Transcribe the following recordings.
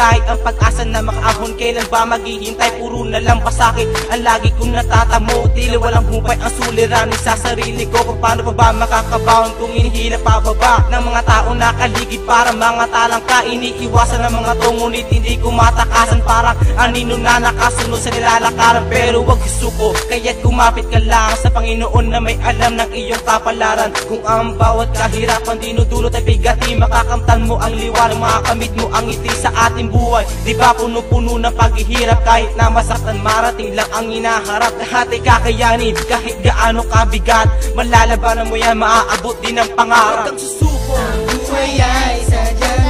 Kahit ang pag-asa na makaahon Kailan ba maghihintay? Puro na lang pasakit Ang lagi kong natatamo Tila walang hupay. Ang suliranin sa sarili ko paano pa ba makakabaon? Kung inihila pababa Ng mga tao nakaligid Para mga talangka Iniiwasan ng mga to. Ngunit hindi ko matakasan. Parang anino na nakasunod sa nilalakaran. Pero wag suko Kaya't kumapit ka lang sa Panginoon Na may alam ng iyong kapalaran. Kung ang bawat kahirapan Dinudulot ay bigati Makakamtan mo ang liwanag Makakamit mo ang ngiti sa ating buhay. Di ba puno-puno ng paghihirap? Kahit na masaktan marating lang ang hinaharap. Lahat ay kakayanin Kahit gaano kabigat. Malalabanan mo yan Maaabot din ang pangarap. Huwag kang susuko. Buhay ay sadyang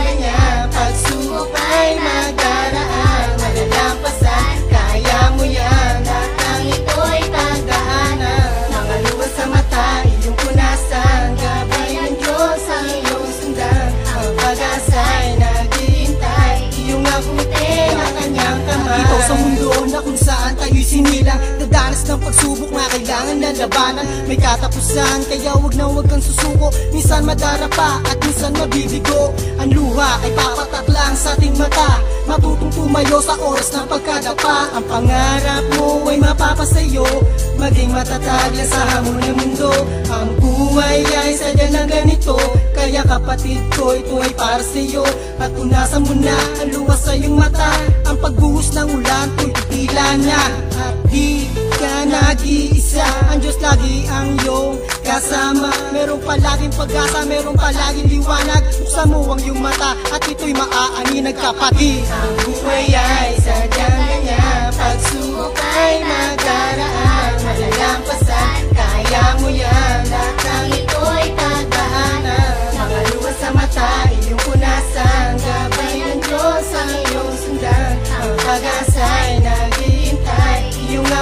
saan tayo'y sinilang Dadanas ng pagsubok na kailangan na labanan. May katapusan kaya wag na wag kang susuko. Minsan madarapa at minsan mabibigo. Ang luha ay papatak lang sa ating mata. Matutong tumayo sa oras ng pagkadapa. Ang pangarap mo ay mapapasayo. Maging matatag lang sa hamon ng mundo. Ang buhay ay sadya ng ganito. Kaya kapatid ko ito ay para sa'yo. At punasan mo na ang luwas sa iyong mata. Ang pagbuhos ng ulan ko'y titila na At di ka nag-iisa. Ang Diyos lagi ang iyong kasama. Merong palaging pag-asa, merong palaging liwanag. Buksan mo ang iyong mata at ito'y maaani nagkapatid. Ang buhay ay sadyang ganyan Pagsubok ay magdaraan Malalampasan, kaya mo yan Lahat ng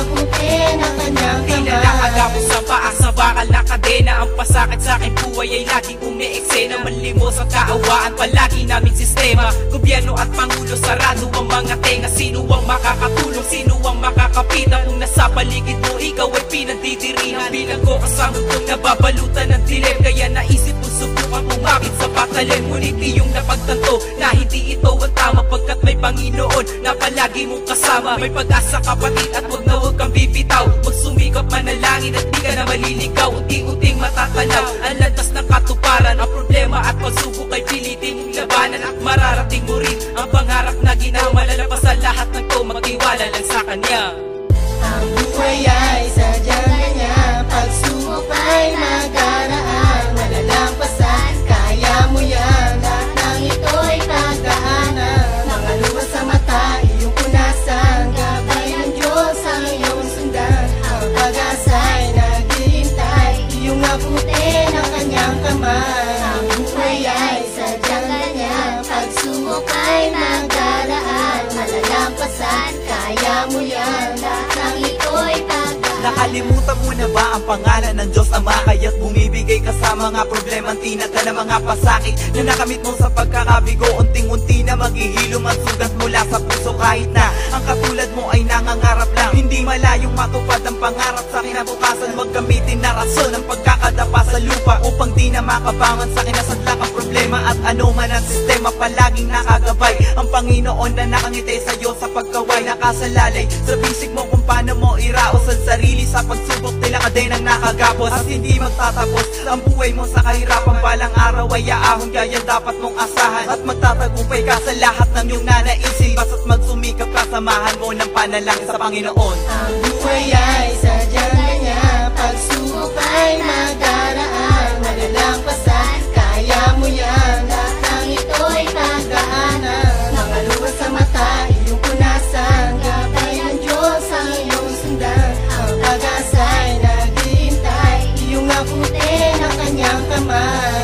Akutin ang kanyang na kamay nakagapos sa paa sa bakal na kadena. Ang pasakit sa aking buhay ay laging umiiksena. Malimos at kaawaan palagi naming sistema. Gobyerno at Pangulo sarado ang mga tenga. Sino ang makakatulong, sino ang makakapitan Kung nasa paligid mo ikaw ay pinagdidirihan Bilang ko kasama kong nababalutan ng dilim. Kaya naisip kong subukan kumapit sa patalim Ngunit iyong napagtanto na hindi ito ang tama Pagkat may Panginoon na palagi mong kasama. May pag-asa kapatid at wag na wag kang bibitaw. Magsumikap manalangin at di ka na maliligaw. Unti-unting matatanaw. Ang landas ng katuparan Ang problema at pagsubok ay magdaraan Malalampasan, kaya mo yan. Lahat ng ito'y tagdaanan Nakalimutan mo na ba ang pangalan ng Diyos Ama? Kaya't bumibigay ka sa mga problema Tinaga na mga pasakit na nakamit mo sa pagkakabigo. Unting-unti na maghihilom ang sugat mula sa puso. Kahit na ang katulad mo ay nangangarap lang Hindi malayong matupad ang pangarap sa kinabukasan. Huwag gamitin na rason ang pagkakadapa sa lupa Upang di na makabangon sa At ano man ang sistema palaging nakagabay. Ang Panginoon na nakangiti sa iyo sa pagkaway. Nakasalalay sa bisig mo kung paano mo iraos ang sarili Sa pagsubok tila ka din ang nakagapos At hindi magtatapos. Ang buhay mo sa kahirapan Balang araw ay aahon. Kaya dapat mong asahan At magtatagumpay ka sa lahat ng iyong nanaisin Basta't magsumikap ka. Samahan mo ng panalangin sa Panginoon. Ang buhay ay Ang kanyang kamay